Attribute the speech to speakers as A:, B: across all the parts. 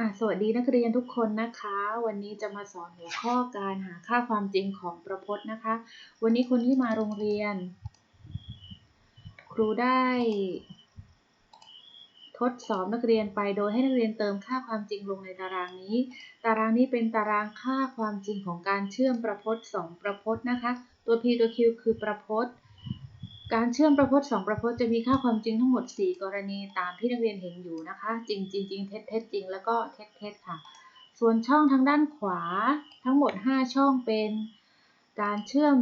A: อะสวัสดีนักเรียนทุกคนนะคะ วันนี้จะมาสอนหัวข้อการหาค่าความจริงของประพจน์นะคะ วันนี้คนที่มาโรงเรียน ครูได้ ทดสอบนักเรียนไปโดยให้นักเรียนเติมค่าความจริงลงในตารางนี้ ตารางนี้เป็นตารางค่าความจริงของการเชื่อมประพจน์สองประพจน์นะคะ ตัว p ตัว q คือประพจน์ การเชื่อมประพจน์สองประพจน์จะมีค่าความจริงทั้งหมด 4 กรณีตามที่นักเรียนเห็นอยู่นะคะ จริงจริงจริงเท็จเท็จจริงแล้วก็เท็จเท็จค่ะ ส่วนช่องทางด้านขวาทั้งหมด 5 ช่องเป็น การเชื่อม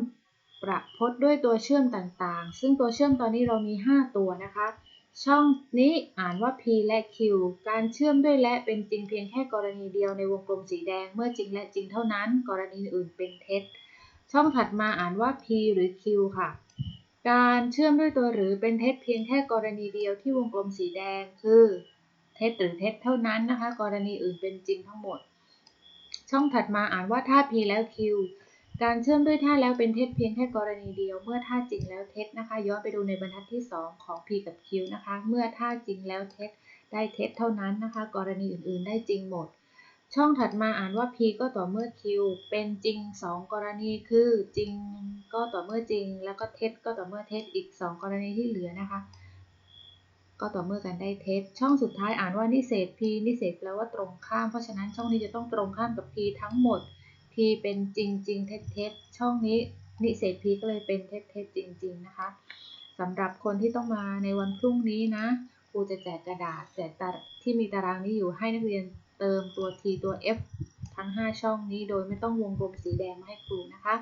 A: ประพจน์ด้วยตัวเชื่อมต่างๆ ซึ่งตัวเชื่อมตอนนี้เรามี 5 ตัวนะคะ ช่องนี้อ่านว่า p และ q การเชื่อมด้วยและเป็นจริงเพียงแค่กรณีเดียวในวงกลมสีแดงเมื่อจริงและจริงเท่านั้น กรณีอื่นเป็นเท็จ ช่องถัดมาอ่านว่า p หรือ q ค่ะ การเชื่อมด้วยตัวหรือเป็นเท็จเพียงแค่กรณีเดียวที่วงกลมสีแดงคือเท็จหรือเท็จเท่านั้นนะคะ กรณีอื่นเป็นจริงทั้งหมด ช่องถัดมาอ่านว่าถ้า p แล้ว q การเชื่อมด้วยท่าแล้วเป็นเท็จเพียงแค่กรณีเดียว เมื่อท่าจริงแล้วเท็จนะคะ ย้อนไปดูในบรรทัดที่ 2 ของ p กับ q นะคะ เมื่อท่าจริงแล้วเท็จได้เท็จเท่านั้นนะคะ กรณีอื่นๆ ได้จริงหมด ช่องถัดมาอ่านว่า p ก็ต่อเมื่อ q เป็นจริง 2 กรณีคือจริงก็ต่อเมื่อจริง แล้วก็เท็จก็ต่อเมื่อเท็จอีก 2 กรณีที่เหลือนะคะ ก็ต่อเมื่อกันได้เท็จช่องสุดท้ายอ่านว่านิเศษ p นิเศษแปลว่าตรงข้ามเพราะฉะนั้นช่องนี้จะต้องตรงข้ามกับ p ทั้งหมด p เป็นจริงจริงเท็จเท็จช่องนี้นิเศษ p ก็เลยเป็นเท็จเท็จจริง ๆ นะคะสำหรับคนที่ต้องมาในวันพรุ่งนี้นะครูจะแจกกระดาษแจกตาที่มีตารางนี้อยู่ให้นักเรียน เติมตัว t ตัว f ทั้ง 5 ช่องนี้โดยไม่ต้องวงกลมสีแดงมาให้ครูนะคะ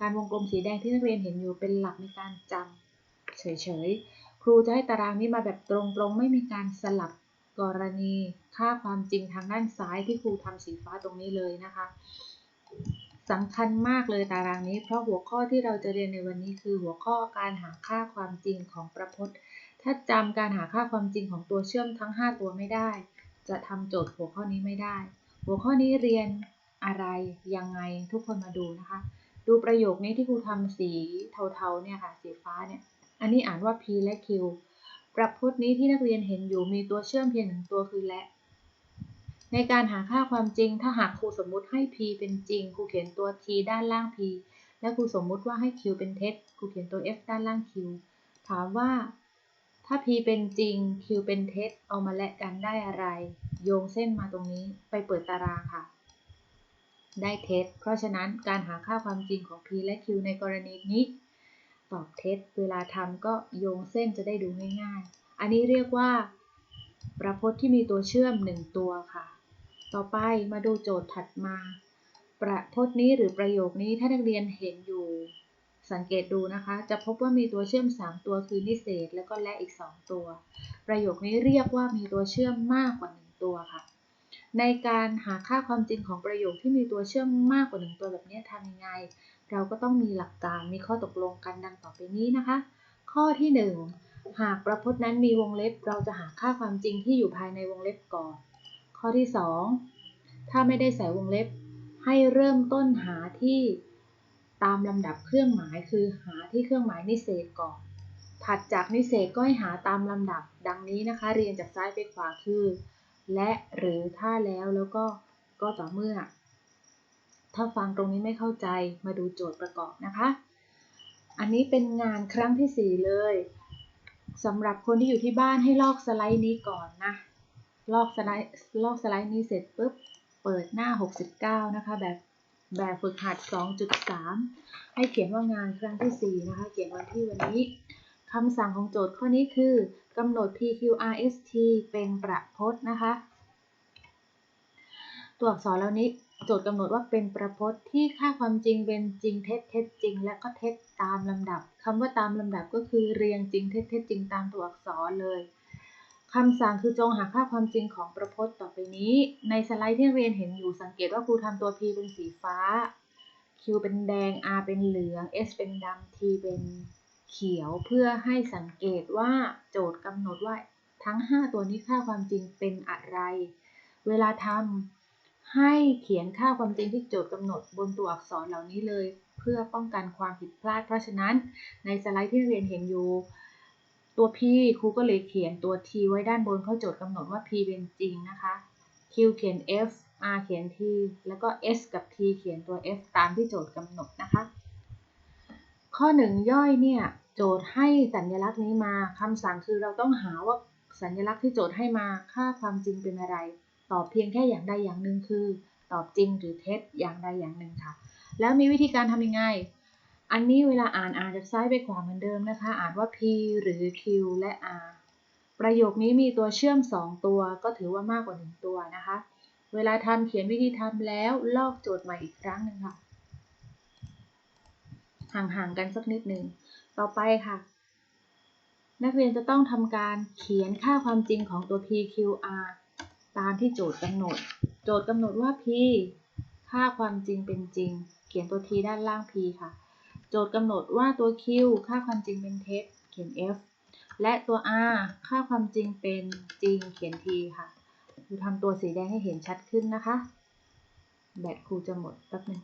A: การวงกลมสีแดงที่นักเรียนเห็นอยู่เป็นหลักในการจำเฉยๆ ครูจะให้ตารางนี้มาแบบตรงๆ ไม่มีการสลับกรณีค่าความจริงทางด้านซ้ายที่ครูทำสีฟ้าตรงนี้เลยนะคะสำคัญมากเลยตารางนี้ เพราะหัวข้อที่เราจะเรียนในวันนี้คือหัวข้อการหาค่าความจริงของประพจน์ ถ้าจำการหาค่าความจริงของตัวเชื่อมทั้ง 5 ตัวไม่ได้ จะทำโจทย์หัวข้อนี้ไม่ได้ หัวข้อนี้เรียนอะไรยังไงทุกคนมาดูนะคะ ดูประโยคนี้ที่ครูทำสีเทาๆเนี่ยค่ะสีฟ้าเนี่ยอันนี้อ่านว่า p และ q ประพจน์นี้ที่นักเรียนเห็นอยู่มีตัวเชื่อมเพียงหนึ่งตัวคือและ ในการหาค่าความจริง ถ้าหากครูสมมุติให้ p เป็นจริงครูเขียนตัว t ด้านล่าง p และครูสมมุติว่าให้ q เป็นเท็จครูเขียนตัว f ด้านล่าง q ถามว่า ถ้า p เป็นจริง q เป็นเท็จ เอามาแลกกันได้อะไร โยงเส้นมาตรงนี้ไปเปิดตารางค่ะ ได้เท็จ เพราะฉะนั้นการหาค่าความจริงของ p และ q ในกรณีนี้ ตอบเท็จ เวลาทำก็โยงเส้นจะได้ดูง่ายๆ อันนี้เรียกว่า ประพจน์ที่มีตัวเชื่อม 1 ตัวค่ะ ต่อไปมาดูโจทย์ถัดมา ประพจน์นี้หรือประโยคนี้ถ้านักเรียนเห็นอยู่ สังเกตดูนะคะ จะพบว่ามีตัวเชื่อม 3 ตัวคือนิเศษ แล้วก็และอีก 2 ตัว ประโยคนี้เรียกว่ามีตัวเชื่อมมากกว่า 1 ตัวค่ะ ในการหาค่าความจริงของประโยคที่มีตัวเชื่อมมากกว่า 1 ตัวแบบนี้ทำยังไง เราก็ต้องมีหลักการมีข้อตกลงกันดังต่อไปนี้นะคะ ข้อที่ 1 หากประพจน์นั้นมีวงเล็บ เราจะหาค่าความจริงที่อยู่ภายในวงเล็บก่อน ข้อที่ 2 ถ้าไม่ได้ใส่วงเล็บ ให้เริ่มต้นหาที่ ตามลำดับเครื่องหมายคือหาที่เครื่องหมายนิเศษก่อน ถัดจากนิเศษก็ให้หาตามลำดับ ดังนี้นะคะ เรียงจากซ้ายไปขวาคือ และหรือถ้าแล้วแล้วก็ก็ต่อเมื่อ ถ้าฟังตรงนี้ไม่เข้าใจมาดูโจทย์ประกอบนะคะ อันนี้เป็นงานครั้งที่ 4 เลยสำหรับคนที่อยู่ที่บ้านให้ลอกสไลด์นี้ก่อนนะลอกสไลด์ลอกสไลด์นี้เสร็จปุ๊บเปิดหน้า 69 นะคะแบบ แบบฝึกหัด 2.3 ให้เขียนว่างานครั้งที่ 4 นะคะ เขียนวันที่วันนี้คำสั่งของโจทย์ข้อนี้คือกำหนด PQRST เป็นประพจน์นะคะ ตัวอักษรแล้วนี้โจทย์กำหนดว่าเป็นประพจน์ที่ค่าความจริงเป็นจริงเท็จเท็จจริง และก็เท็จตามลำดับคำว่าตามลำดับก็คือเรียงจริงเท็จเท็จจริงตามตัวอักษรเลย คำสั่งคือจงหาค่าความจริงของประพจน์ต่อไปนี้ ในสไลด์ที่เรียนเห็นอยู่สังเกตว่าครูทำตัว p เป็นสีฟ้า q เป็นแดง r เป็นเหลือง s เป็นดำ t เป็นเขียว เพื่อให้สังเกตว่าโจทย์กำหนดว่าทั้ง 5 ตัวนี้ค่าความจริงเป็นอะไร เวลาทำให้เขียนค่าความจริงที่โจทย์กำหนดบนตัวอักษรเหล่านี้เลย เพื่อป้องกันความผิดพลาด เพราะฉะนั้นในสไลด์ที่เรียนเห็นอยู่ ตัว p ครูก็เลยเขียนตัว t ไว้ด้านบนเพราโจทย์กำหนดว่า p เป็นจริงนะคะ Q เขียน F R เขียน T แล้วก็ S กับ T เขียนตัว F ตามที่โจทย์กำหนดนะคะ ข้อหนึ่งย่อยเนี่ยโจทย์ให้สัญลักษณ์นี้มาคำสั่งคือเราต้องหาว่าสัญลักษณ์ที่โจทย์ให้มาค่าความจริงเป็นอะไร ตอบเพียงแค่อย่างใดอย่างหนึ่งคือ ตอบจริงหรือเท็จอย่างใดอย่างหนึ่งค่ะ แล้วมีวิธีการทำยังไง อันนี้เวลาอ่านอ่านจากซ้ายไปขวาเหมือนเดิมนะคะ อ่านว่า P หรือ Q และ R ประโยคนี้มีตัวเชื่อม 2 ตัว ก็ถือว่ามากกว่า 1 ตัวนะคะ เวลาทำเขียนวิธีทำแล้วลอกโจทย์ใหม่อีกครั้งหนึ่งค่ะ ห่างๆกันสักนิดหนึ่ง ต่อไปค่ะ นักเรียนจะต้องทำการเขียนค่าความจริงของตัว P Q R ตามที่โจทย์กำหนด โจทย์กำหนดว่า P ค่าความจริงเป็นจริง เขียนตัว T ด้านล่าง P ค่ะ โจทย์กำหนดว่าตัว Q ค่าความจริงเป็นเท็จเขียน F และตัว R ค่าความจริงเป็นจริงเขียน T ค่ะดูทำตัวสีแดงให้เห็นชัดขึ้นนะคะ แบตครูจะหมดแป๊บนึง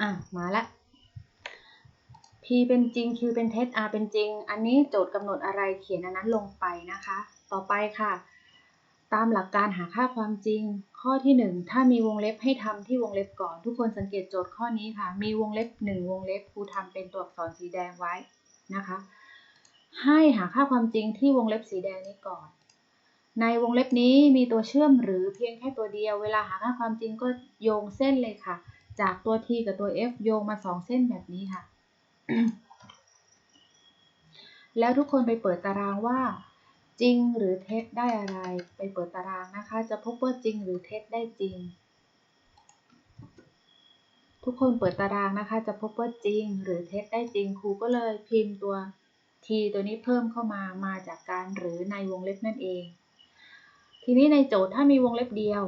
A: อะ มาละ P เป็นจริง Q เป็นเท็จ R เป็นจริง อันนี้โจทย์กำหนดอะไรเขียนอันนั้นลงไปนะคะ ต่อไปค่ะ ตามหลักการหาค่าความจริง ข้อที่ 1 ถ้ามีวงเล็บให้ทำที่วงเล็บก่อน ทุกคนสังเกตโจทย์ข้อนี้ค่ะ มีวงเล็บ 1 วงเล็บครูทำเป็นตัวอักษรสีแดงไว้นะคะ ให้หาค่าความจริงที่วงเล็บสีแดงนี้ก่อน ในวงเล็บนี้มีตัวเชื่อมหรือเพียงแค่ตัวเดียว เวลาหาค่าความจริงก็โยงเส้นเลยค่ะ จากตัว t กับตัว f โยงมา 2 เส้นแบบนี้ค่ะ แล้วทุกคนไปเปิดตารางว่า จริงหรือเท็จได้อะไร ไปเปิดตารางนะคะ จะพบว่าจริงหรือเท็จได้จริง ทุกคนเปิดตารางนะคะ จะพบว่าจริงหรือเท็จได้จริงครูก็เลยพิมพ์ตัว t ตัวนี้เพิ่มเข้ามามาจากการหรือในวงเล็บนั่นเอง ทีนี้ในโจทย์ถ้ามีวงเล็บเดียว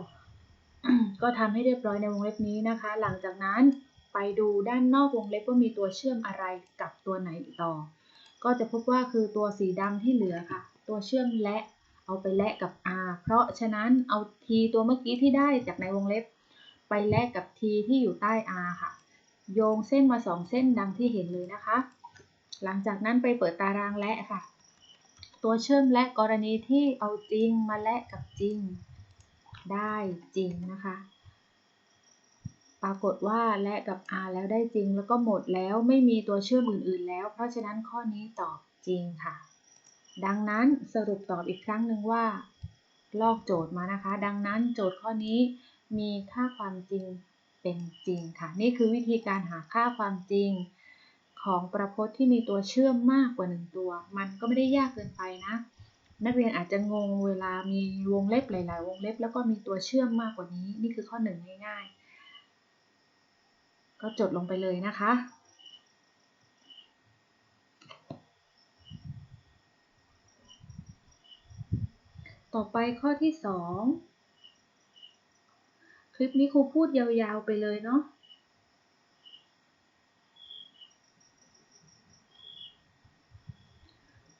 A: ก็ทำให้เรียบร้อยในวงเล็บนี้นะคะ หลังจากนั้นไปดูด้านนอกวงเล็บว่ามีตัวเชื่อมอะไรกับตัวไหนต่อ ก็จะพบว่าคือตัวสีดำที่เหลือค่ะ ตัวเชื่อมและเอาไปแลกกับ r เพราะฉะนั้นเอา t ตัวเมื่อกี้ที่ได้จากในวงเล็บ ไปแลกกับ t ที่อยู่ใต้ r ค่ะ โยงเส้นมา 2 เส้นดังที่เห็นเลยนะคะ หลังจากนั้นไปเปิดตารางและค่ะ ตัวเชื่อมและกรณีที่เอาจริงมาแลกกับจริง ได้จริงนะคะ ปรากฏว่าและกับ r แล้วได้จริง แล้วก็หมดแล้วไม่มีตัวเชื่อมอื่น ๆ แล้ว เพราะฉะนั้นข้อนี้ตอบจริงค่ะ ดังนั้นสรุปตอบอีกครั้งหนึ่งว่า ลอกโจทย์มานะคะ ดังนั้นโจทย์ข้อนี้มีค่าความจริงเป็นจริงค่ะ นี่คือวิธีการหาค่าความจริงของประพจน์ที่มีตัวเชื่อมมากกว่า 1 ตัว มันก็ไม่ได้ยากเกินไปนะ นักเรียนอาจจะงงเวลามีวงเล็บหลาย ๆ วงเล็บ แล้วก็มีตัวเชื่อมมากกว่านี้ นี่คือข้อหนึ่งง่ายๆ ก็จดลงไปเลยนะคะต่อไปข้อที่ 2 คลิปนี้ครูพูดยาวๆไปเลยเนาะ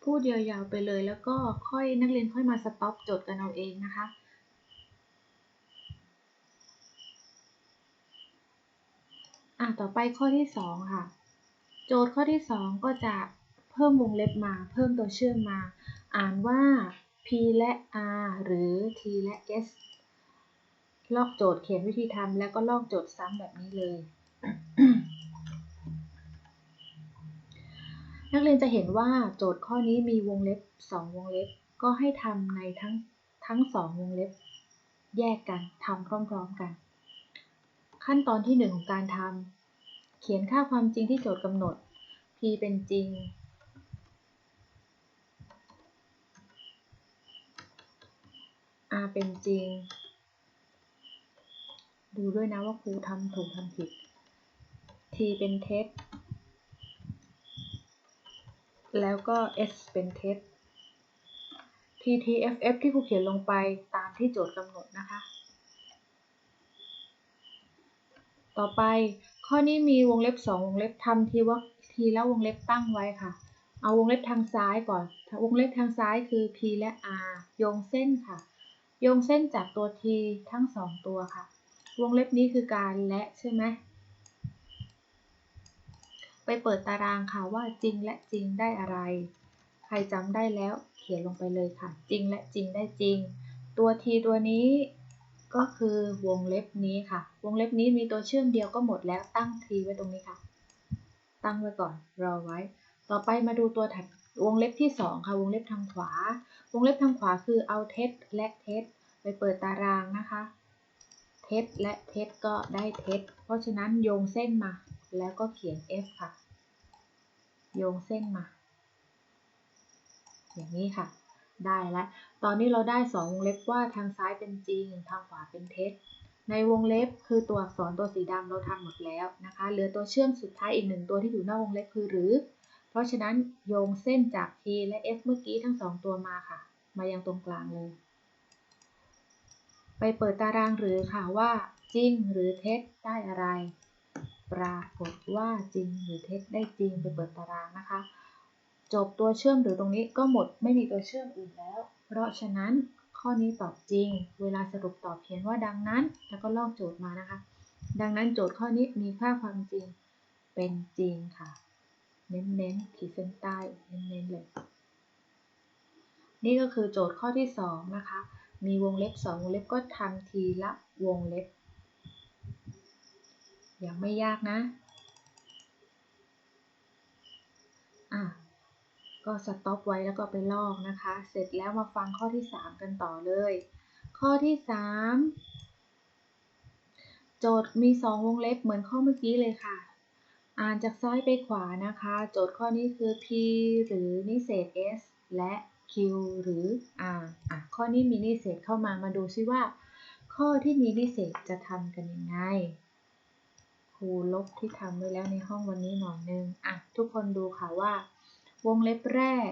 A: พู ดยาวๆไปเลย แล้วก็ค่อยนักเรียนค่อยมาสต็อปจดกันเอาเองนะคะอะต่อไปข้อที่ 2 ค่ะ โจทย์ข้อที่ 2 ก็จะเพิ่มวงเล็บมา เพิ่มตัวเชื่อมมา อ่านว่า p และ r หรือ t และ s ลอกโจทย์เขียนวิธีทำแล้วก็ลอกโจทย์ซ้ำแบบนี้เลย นักเรียนจะเห็นว่าโจทย์ข้อนี้มีวงเล็บ 2 วงเล็บ ก็ให้ทำในทั้งทั้ง 2 วงเล็บ แยกกันทำพร้อมๆกัน ขั้นตอนที่ 1 ของการทำเขียนค่าความจริงที่โจทย์กำหนด p เป็นจริง r เป็นจริง ดูด้วยนะว่าครูทำถูกทำผิด t เป็นเท็จ แล้วก็ s เป็นเท็จ t t f f ที่ครูเขียนลงไปตามที่โจทย์กำหนดนะคะ ต่อไปข้อนี้มีวงเล็บสองวงเล็บทำทีว่าทีแล้ววงเล็บตั้งไว้ค่ะ เอาวงเล็บทางซ้ายก่อน วงเล็บทางซ้ายคือ p และ r โยงเส้นค่ะ โยงเส้นจากตัว t ทั้งสองตัวค่ะ วงเล็บนี้คือการและใช่ไหม เปิดตารางค่ะว่าจริงและจริงได้อะไร ใครจำได้แล้วเขียนลงไปเลยค่ะ จริงและจริงได้จริง ตัว t ตัวนี้ก็คือวงเล็บนี้ค่ะ วงเล็บนี้มีตัวเชื่อมเดียวก็หมดแล้วตั้ง t ไว้ตรงนี้ค่ะ ตั้งไว้ก่อนรอไว้ ต่อไปมาดูตัวถัดวงเล็บที่ 2 ค่ะ วงเล็บทางขวา วงเล็บทางขวาคือเอาเท็จและเท็จไปเปิดตารางนะคะ เท็จและเท็จก็ได้เท็จเพราะฉะนั้นโยงเส้นมา แล้วก็เขียน f ค่ะ โยงเส้นมา อย่างนี้ค่ะ ได้แล้ว ตอนนี้เราได้ 2 วงเล็บว่าทางซ้ายเป็นจริง ทางขวาเป็นเท็จ ในวงเล็บคือตัวอักษรตัวสีดำเราทำหมดแล้วนะคะ เหลือตัวเชื่อมสุดท้ายอีกหนึ่งตัวที่อยู่หน้าวงเล็บคือหรือ เพราะฉะนั้นโยงเส้นจาก t และ f เมื่อกี้ทั้งสองตัวมาค่ะ มายังตรงกลางเลย ไปเปิดตารางหรือค่ะว่าจริงหรือเท็จได้อะไร ปรากฏว่าจริงหรือเท็จได้จริงไปเปิดตารางนะคะ จบตัวเชื่อมหรือตรงนี้ก็หมดไม่มีตัวเชื่อมอื่นแล้ว เพราะฉะนั้นข้อนี้ตอบจริง เวลาสรุปตอบเขียนว่าดังนั้น แล้วก็ลอกโจทย์มานะคะ ดังนั้นโจทย์ข้อนี้มีค่าความจริงเป็นจริงค่ะ เน้นๆขีดเส้นใต้เน้นๆเลย นี่ก็คือโจทย์ข้อที่ 2 นะคะ มีวงเล็บ 2 วงเล็บก็ทำทีละวงเล็บ ยังไม่ยากนะ อะ ก็สต็อปไว้แล้วก็ไปลอกนะคะ เสร็จแล้วมาฟังข้อที่ 3 กันต่อเลย ข้อที่ 3 โจทย์มี 2 วงเล็บเหมือนข้อเมื่อกี้เลยค่ะ อ่านจากซ้ายไปขวานะคะ โจทย์ข้อนี้คือ p หรือนิเศษ s และ q หรือ r อะ ข้อนี้มีนิเศษเข้ามา มาดูซิว่า ข้อที่มีนิเศษจะทำกันยังไง ครูลบที่ทำไว้แล้วในห้องวันนี้หน่อยนึงอะทุกคนดูค่ะว่า วงเล็บแรก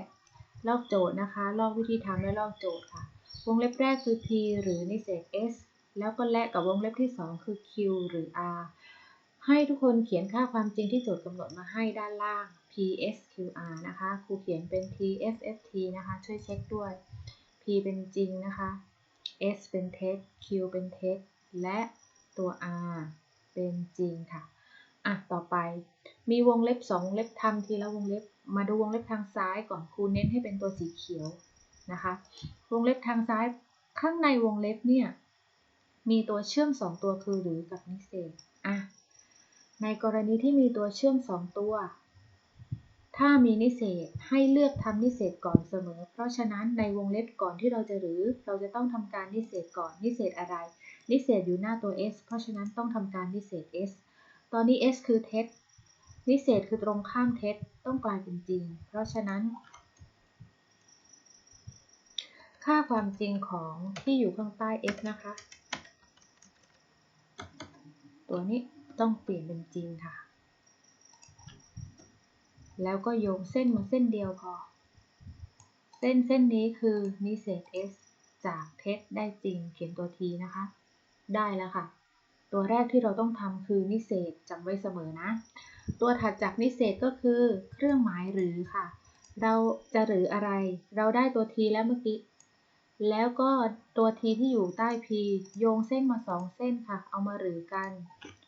A: ลอกโจทย์นะคะ ลอกวิธีทำและลอกโจทย์ค่ะ วงเล็บแรกคือ p หรือนิเศษ s แล้วก็และกับวงเล็บที่ 2 คือ q หรือ r ให้ทุกคนเขียนค่าความจริงที่โจทย์กำหนดมาให้ด้านล่าง p s q r นะคะ ครูเขียนเป็น t f f t นะคะ ช่วยเช็คด้วย p เป็นจริงนะคะ s เป็นเท็จ q เป็นเท็จ และตัว r เป็นจริงค่ะ อะ ต่อไป มีวงเล็บ 2 วงเล็บทำทีละวงเล็บ มาดูวงเล็บทางซ้ายก่อน ครูเน้นให้เป็นตัวสีเขียวนะคะ วงเล็บทางซ้าย ข้างในวงเล็บเนี่ย มีตัวเชื่อม 2 ตัวคือหรือกับนิเศษอะ ในกรณีที่มีตัวเชื่อม 2 ตัว ถ้ามีนิเศษให้เลือกทำนิเศษก่อนเสมอ เพราะฉะนั้นในวงเล็บก่อนที่เราจะหรือ เราจะต้องทำการนิเศษก่อน นิเศษอะไร นิเศษอยู่หน้าตัว s เพราะฉะนั้นต้องทำการนิเศษ s ตอนนี้ s คือเท็จนิเศษคือตรงข้ามเท็จต้องกลายเป็นจริง เพราะฉะนั้น ค่าความจริงของที่อยู่ข้างใต้ s นะคะ ตัวนี้ต้องเปลี่ยนเป็นจริงค่ะ แล้วก็โยงเส้นมาเส้นเดียวพอ เส้นเส้นนี้คือนิเศษ s จากเท็จได้จริงเขียนตัว t นะคะ ได้แล้วค่ะ ตัวแรกที่เราต้องทำคือนิเศษจำไว้เสมอนะ ตัวถัดจากนิเศษก็คือเครื่องหมายหรือค่ะ เราจะหรืออะไร เราได้ตัว t แล้วเมื่อกี้ แล้วก็ตัว t ที่อยู่ใต้ p โยงเส้นมาสองเส้นค่ะ เอามาหรือกัน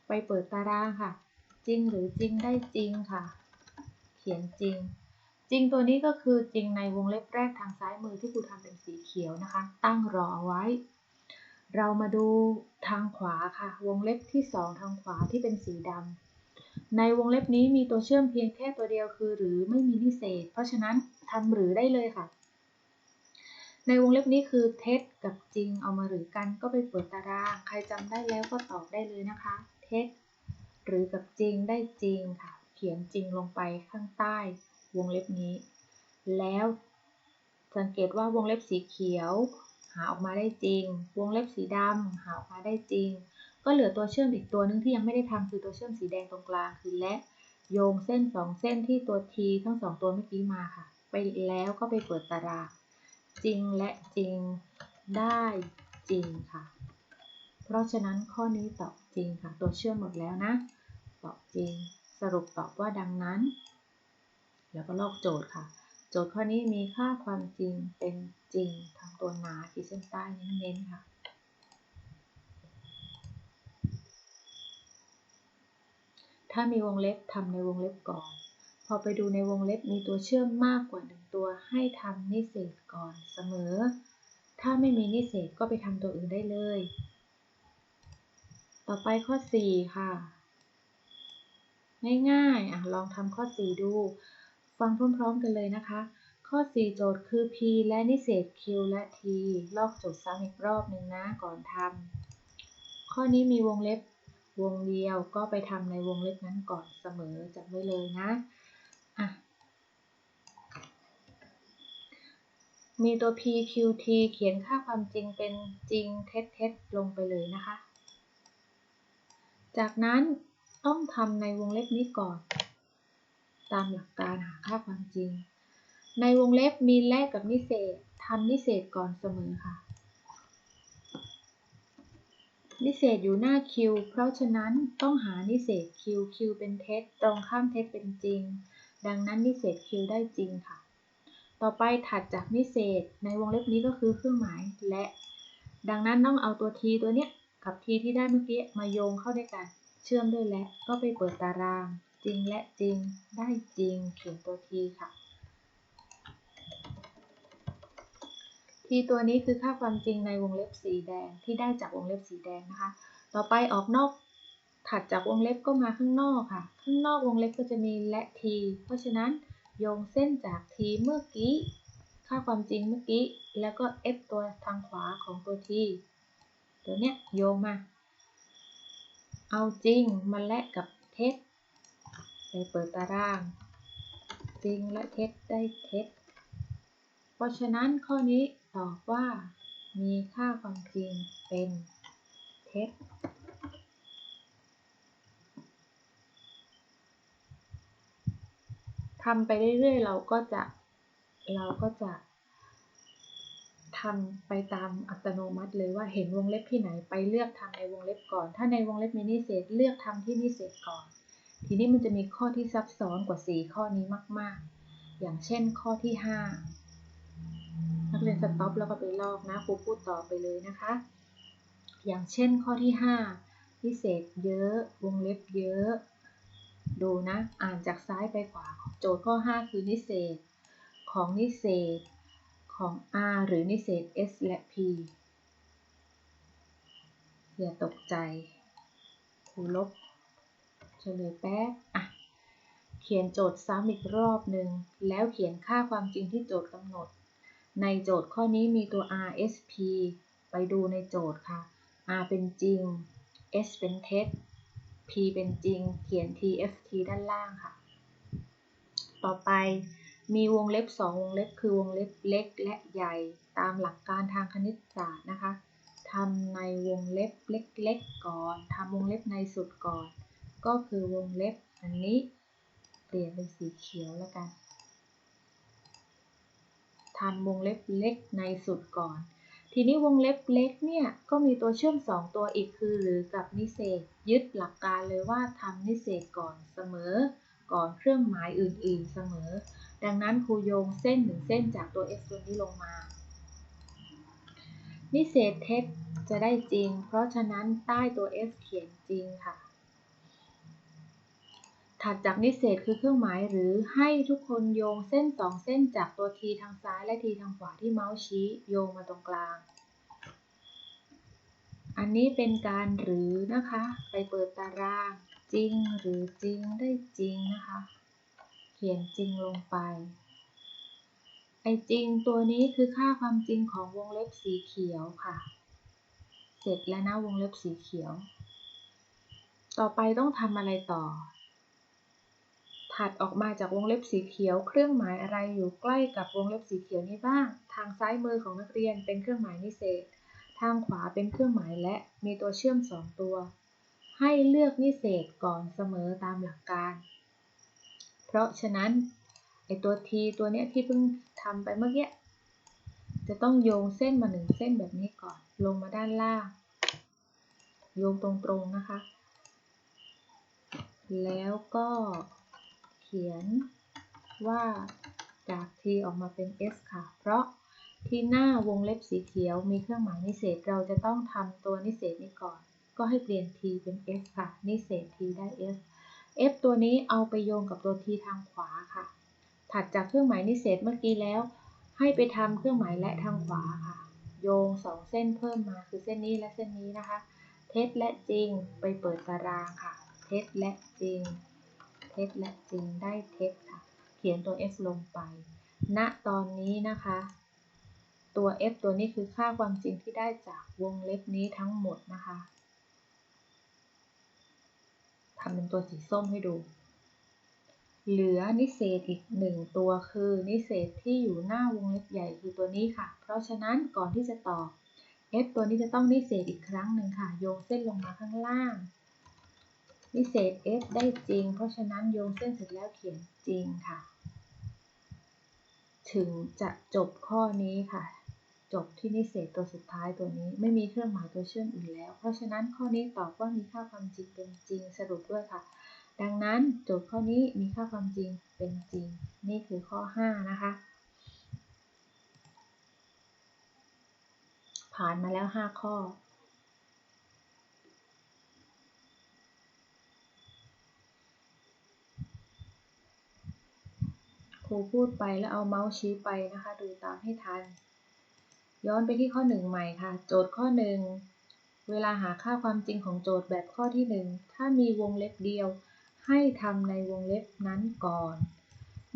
A: ไปเปิดตารางค่ะ จริงหรือจริงได้จริงค่ะ เขียนจริง จริงตัวนี้ก็คือจริงในวงเล็บแรกทางซ้ายมือที่ครูทำเป็นสีเขียวนะคะ ตั้งรอเอาไว้ เรามาดูทางขวาค่ะ วงเล็บที่ 2 ทางขวาที่เป็นสีดำ ในวงเล็บนี้มีตัวเชื่อมเพียงแค่ตัวเดียวคือ หรือไม่มีนิเศษ เพราะฉะนั้นทำหรือได้เลยค่ะ ในวงเล็บนี้คือเท็จกับจริงเอามาหรือกันก็ไปเปิดตาราง ใครจำได้แล้วก็ตอบได้เลยนะคะ เท็จหรือกับจริงได้จริงค่ะ เขียนจริงลงไปข้างใต้วงเล็บนี้ แล้วสังเกตว่าวงเล็บสีเขียว หาออกมาได้จริง วงเล็บสีดำหาออกมาได้จริง ก็เหลือตัวเชื่อมอีกตัวนึงที่ยังไม่ได้ทำคือตัวเชื่อมสีแดงตรงกลางคือและ โยงเส้นสองเส้นที่ตัว t ทั้งสองตัวเมื่อกี้มาค่ะ ไปแล้วก็ไปเปิดตารางจริงและจริงได้จริงค่ะ เพราะฉะนั้นข้อนี้ตอบจริงค่ะ ตัวเชื่อมหมดแล้วนะ ตอบจริง สรุปตอบว่าดังนั้น แล้วก็ลอกโจทย์ค่ะ โจทย์ข้อนี้มีค่าความจริงเป็นจริงทำตัวหนาขีดเส้นใต้เน้นๆค่ะถ้ามีวงเล็บทำในวงเล็บก่อน พอไปดูในวงเล็บมีตัวเชื่อมมากกว่าหนึ่งตัวให้ทำนิเศษก่อนเสมอ ถ้าไม่มีนิเศษก็ไปทำตัวอื่นได้เลย ต่อไปข้อ 4 ค่ะ ง่ายๆอะลองทำข้อ 4 ดู ฟังพร้อมๆกันเลยนะคะ ข้อ 4 โจทย์คือ p และนิเศษ q และ t ลอกโจทย์ซ้ำอีกรอบหนึ่งนะก่อนทำข้อนี้มีวงเล็บวงเดียวก็ไปทำในวงเล็บนั้นก่อนเสมอจำไว้เลยนะอะมีตัว p q t เขียนค่าความจริงเป็นจริงเท็จเท็จลงไปเลยนะคะ จากนั้นต้องทำในวงเล็บนี้ก่อน ตามหลักการหาค่าความจริง ในวงเล็บมีและกับนิเศษทำนิเศษก่อนเสมอค่ะ นิเศษอยู่หน้า q เพราะฉะนั้นต้องหานิเศษ q q เป็นเท็จตรงข้ามเท็จเป็นจริง ดังนั้นนิเศษ q ได้จริงค่ะ ต่อไปถัดจากนิเศษในวงเล็บนี้ก็คือเครื่องหมายและ ดังนั้นต้องเอาตัว t ตัวเนี้ยกับ t ที่ได้เมื่อกี้มาโยงเข้าด้วยกัน เชื่อมด้วยและก็ไปเปิดตาราง จริงและจริง ได้จริงเขียนตัว t ค่ะ t ตัวนี้คือค่าความจริงในวงเล็บสีแดงที่ได้จากวงเล็บสีแดงนะคะ ต่อไปออกนอกถัดจากวงเล็บก็มาข้างนอกค่ะ ข้างนอกวงเล็บก็จะมีและ t เพราะฉะนั้นโยงเส้นจาก t เมื่อกี้ ค่าความจริงเมื่อกี้ แล้วก็ f ตัวทางขวาของตัว t ตัวเนี้ยโยงมา เอาจริงมาและกับเท็จ ไปเปิดตารางจริงและเท็จได้เท็จ เพราะฉะนั้นข้อนี้ตอบว่ามีค่าความจริงเป็นเท็จ ทำไปเรื่อยๆ เราก็จะ เราก็จะทำไปตามอัตโนมัติเลยว่าเห็นวงเล็บที่ไหนไปเลือกทำในวงเล็บก่อน ถ้าในวงเล็บมีนิเศษเลือกทำที่นิเศษก่อน ทีนี้มันจะมีข้อที่ซับซ้อนกว่า 4 ข้อนี้มาก ๆ อย่างเช่นข้อที่ 5 นักเรียนสต็อปแล้วก็ไปลอกนะครูพูดต่อไปเลยนะคะ อย่างเช่นข้อที่5นิเศษเยอะ วงเล็บเยอะ ดูนะ อ่านจากซ้ายไปขวา โจทย์ข้อ 5 คือนิเศษ ของนิเศษของ R หรือนิเศษ S และ P อย่าตกใจครูลบ เฉลยแป๊บอะ เขียนโจทย์ซ้ำอีกรอบหนึ่ง แล้วเขียนค่าความจริงที่โจทย์กำหนด ในโจทย์ข้อนี้มีตัว R S P ไปดูในโจทย์ค่ะ R เป็นจริง S เป็นเท็จ P เป็นจริง เขียน T F T ด้านล่างค่ะ ต่อไปมีวงเล็บ 2 วงเล็บคือวงเล็บเล็กและใหญ่ตามหลักการทางคณิตศาสตร์นะคะทำในวงเล็บเล็กๆก่อนทำวงเล็บในสุดก่อน ก็คือวงเล็บอันนี้ เปลี่ยนเป็นสีเขียวแล้วกันทำวงเล็บเล็กในสุดก่อน ทีนี้วงเล็บเล็กเนี่ยก็มีตัวเชื่อม 2 ตัวอีกคือหรือกับนิเศษยึดหลักการเลยว่าทำนิเศษก่อนเสมอ ก่อนเครื่องหมายอื่นๆเสมอ ดังนั้นครูโยงเส้นหนึ่งเส้นจากตัว f ตัวนี้ลงมา นิเศษเท็จจะได้จริง เพราะฉะนั้นใต้ตัว f เขียนจริงค่ะ ถัดจากนิเศษคือเครื่องหมายหรือให้ทุกคนโยงเส้น 2 เส้นจากตัว t ทางซ้ายและ t ทางขวาที่เมาส์ชี้โยงมาตรงกลาง อันนี้เป็นการหรือนะคะ ไปเปิดตาราง จริงหรือจริงได้จริงนะคะ เขียนจริงลงไป ไอจริงตัวนี้คือค่าความจริงของวงเล็บสีเขียวค่ะ เสร็จแล้วนะวงเล็บสีเขียว ต่อไปต้องทำอะไรต่อ ถัดออกมาจากวงเล็บสีเขียว เครื่องหมายอะไรอยู่ใกล้กับวงเล็บสีเขียวนี้บ้าง ทางซ้ายมือของนักเรียนเป็นเครื่องหมายนิเศษ ทางขวาเป็นเครื่องหมายและมีตัวเชื่อม 2 ตัว ให้เลือกนิเศษก่อนเสมอตามหลักการ เพราะฉะนั้นไอตัว t ตัวเนี้ยที่เพิ่งทำไปเมื่อกี้จะต้องโยงเส้นมาหนึ่งเส้นแบบนี้ก่อน ลงมาด้านล่าง โยงตรงๆนะคะ แล้วก็ ขียนว่าจาก t ออกมาเป็น s ค่ะ เพราะที่หน้าวงเล็บสีเขียวมีเครื่องหมายนิเศษ เราจะต้องทำตัวนิเศษนี้ก่อน ก็ให้เปลี่ยน t เป็น s ค่ะ นิเศษ t ได้ s f ตัวนี้เอาไปโยงกับตัว t ทางขวาค่ะ ถัดจากเครื่องหมายนิเศษเมื่อกี้แล้ว ให้ไปทำเครื่องหมายและทางขวาค่ะ โยงสองเส้นเพิ่มมาคือเส้นนี้และเส้นนี้นะคะ เท็จและจริงไปเปิดตารางค่ะ เท็จและจริง เท็จและจริงได้เท็จค่ะ เขียนตัว f ลงไป ณตอนนี้นะคะ ตัว f ตัวนี้คือค่าความจริงที่ได้จากวงเล็บนี้ทั้งหมดนะคะทำเป็นตัวสีส้มให้ดู เหลือนิเศษอีกหนึ่งตัวคือ นิเศษที่อยู่หน้าวงเล็บใหญ่คือตัวนี้ค่ะ เพราะฉะนั้นก่อนที่จะตอบ f ตัวนี้จะต้องนิเศษอีกครั้งหนึ่งค่ะ โยงเส้นลงมาข้างล่าง นิเศษ f ได้จริง เพราะฉะนั้นโยงเส้นเสร็จแล้วเขียนจริงค่ะ ถึงจะจบข้อนี้ค่ะ จบที่นิเศษตัวสุดท้ายตัวนี้ ไม่มีเครื่องหมายตัวเชื่อมอื่นแล้ว เพราะฉะนั้นข้อนี้ตอบว่ามีค่าความจริงเป็นจริงสรุปด้วยค่ะ ดังนั้นโจทย์ข้อนี้มีค่าความจริงเป็นจริง นี่คือข้อ 5 นะคะ ผ่านมาแล้ว 5 ข้อ รูพูดไปแล้วเอาเมาส์ชี้ไปนะคะ ดูตามให้ทัน ย้อนไปที่ข้อ 1 ใหม่ค่ะ โจทย์ข้อ 1 เวลาหาค่าความจริงของโจทย์แบบข้อที่ 1 ถ้ามีวงเล็บเดียว ให้ทำในวงเล็บนั้นก่อน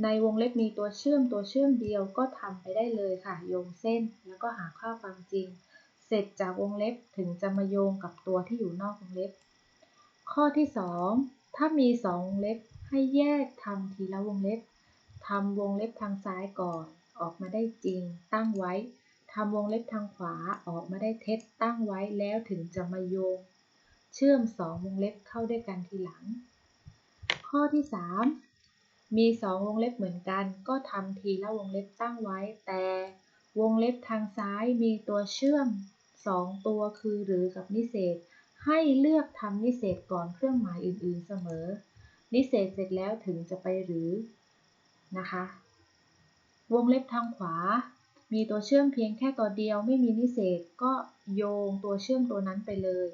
A: ในวงเล็บมีตัวเชื่อมตัวเชื่อมเดียวก็ทำไปได้เลยค่ะ โยงเส้นแล้วก็หาค่าความจริง เสร็จจากวงเล็บถึงจะมาโยงกับตัวที่อยู่นอกวงเล็บ ข้อที่ 2 ถ้ามี 2 วงเล็บให้แยกทำทีละวงเล็บ ทำวงเล็บทางซ้ายก่อน ออกมาได้จริง ตั้งไว้ทำวงเล็บทางขวาออกมาได้เท็จตั้งไว้แล้วถึงจะมาโยง เชื่อม2วงเล็บเข้าด้วยกันทีหลัง ข้อที่ 3 มี2วงเล็บเหมือนกัน ก็ทำทีละวงเล็บตั้งไว้ แต่วงเล็บทางซ้ายมีตัวเชื่อม 2 ตัวคือหรือกับนิเศษ ให้เลือกทำนิเศษก่อนเครื่องหมายอื่นๆเสมอ นิเศษเสร็จแล้วถึงจะไปหรือ นะคะ วงเล็บทางขวา มีตัวเชื่อมเพียงแค่ตัวเดียวไม่มีนิเศษก็โยงตัวเชื่อมตัวนั้นไปเลย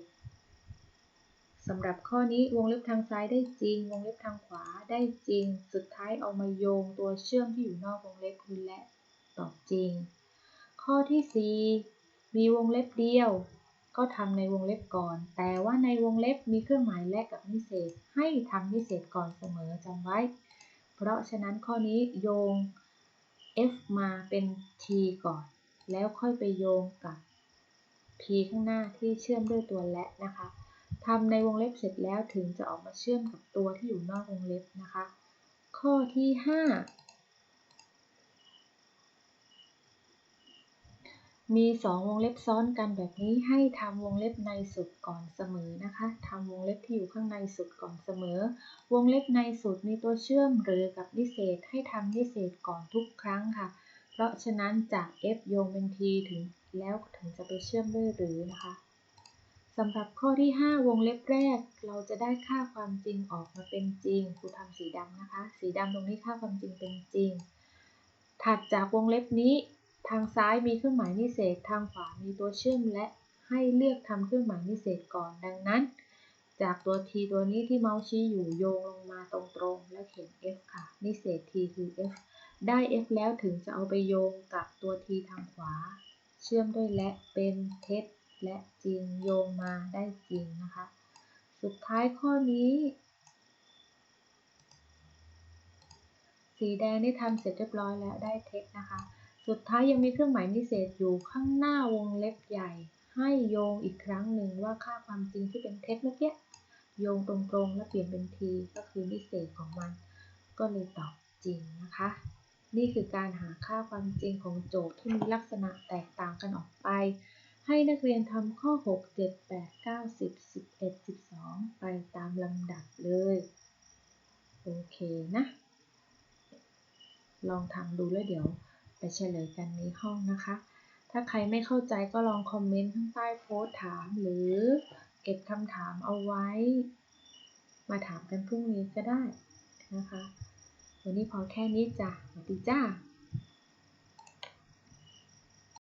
A: สำหรับข้อนี้วงเล็บทางซ้ายได้จริง วงเล็บทางขวาได้จริง สุดท้ายเอามาโยงตัวเชื่อมที่อยู่นอกวงเล็บคือและตอบจริง ข้อที่ 4 มีวงเล็บเดียว ก็ทำในวงเล็บก่อน แต่ว่าในวงเล็บมีเครื่องหมายและกับนิเศษ ให้ทำนิเศษก่อนเสมอจำไว้ เพราะฉะนั้นข้อนี้โยง f มาเป็น t ก่อน แล้วค่อยไปโยงกับ p ข้างหน้าที่เชื่อมด้วยตัวและนะคะทำในวงเล็บเสร็จแล้วถึงจะออกมาเชื่อมกับตัวที่อยู่นอกวงเล็บนะคะ ข้อที่ 5 มี 2 วงเล็บซ้อนกันแบบนี้ให้ทำวงเล็บในสุดก่อนเสมอนะคะทำวงเล็บที่อยู่ข้างในสุดก่อนเสมอ วงเล็บในสุดมีตัวเชื่อมหรือกับนิเศษให้ทำนิเศษก่อนทุกครั้งค่ะ เพราะฉะนั้นจาก f โยงเป็น t ถึงแล้วถึงจะไปเชื่อมด้วยหรือนะคะสำหรับข้อที่ 5 วงเล็บแรก เราจะได้ค่าความจริงออกมาเป็นจริงครูทำสีดำนะคะ สีดำตรงนี้ค่าความจริงเป็นจริงถัดจากวงเล็บนี้ ทางซ้ายมีเครื่องหมายนิเศษ ทางขวามีตัวเชื่อมและให้เลือกทำเครื่องหมายนิเศษก่อน ดังนั้น จากตัว t ตัวนี้ที่เมาส์ชี้อยู่โยงลงมาตรงๆ แล้วเขียน f ค่ะ นิเศษ t คือ f ได้ f แล้วถึงจะเอาไปโยงกับตัว t ทางขวา เชื่อมด้วยและเป็นเท็จและจริงโยงมาได้จริงนะคะ สุดท้ายข้อนี้ สีแดงได้ทำเสร็จเรียบร้อยแล้วได้เท็จนะคะ สุดท้ายยังมีเครื่องหมายนิเศษอยู่ข้างหน้าวงเล็บใหญ่ ให้โยงอีกครั้งหนึ่งว่าค่าความจริงที่เป็นเท็จเมื่อกี้โยงตรงๆ แล้วเปลี่ยนเป็นทีก็คือนิเศษของมัน ก็เลยตอบจริงนะคะ นี่คือการหาค่าความจริงของโจทย์ที่มีลักษณะแตกต่างกันออกไป ให้นักเรียนทำข้อ 6 7 8 9 10 11 12 ไปตามลำดับเลย โอเคนะ ลองทำดูแล้วเดี๋ยว ไปเฉลยกันในห้องนะคะ ถ้าใครไม่เข้าใจก็ลองคอมเมนต์ข้างใต้โพสต์ถามหรือเก็บคำถามเอาไว้ มาถามกันพรุ่งนี้ก็ได้นะคะ วันนี้พอแค่นี้จ้ะสวัสดีจ้า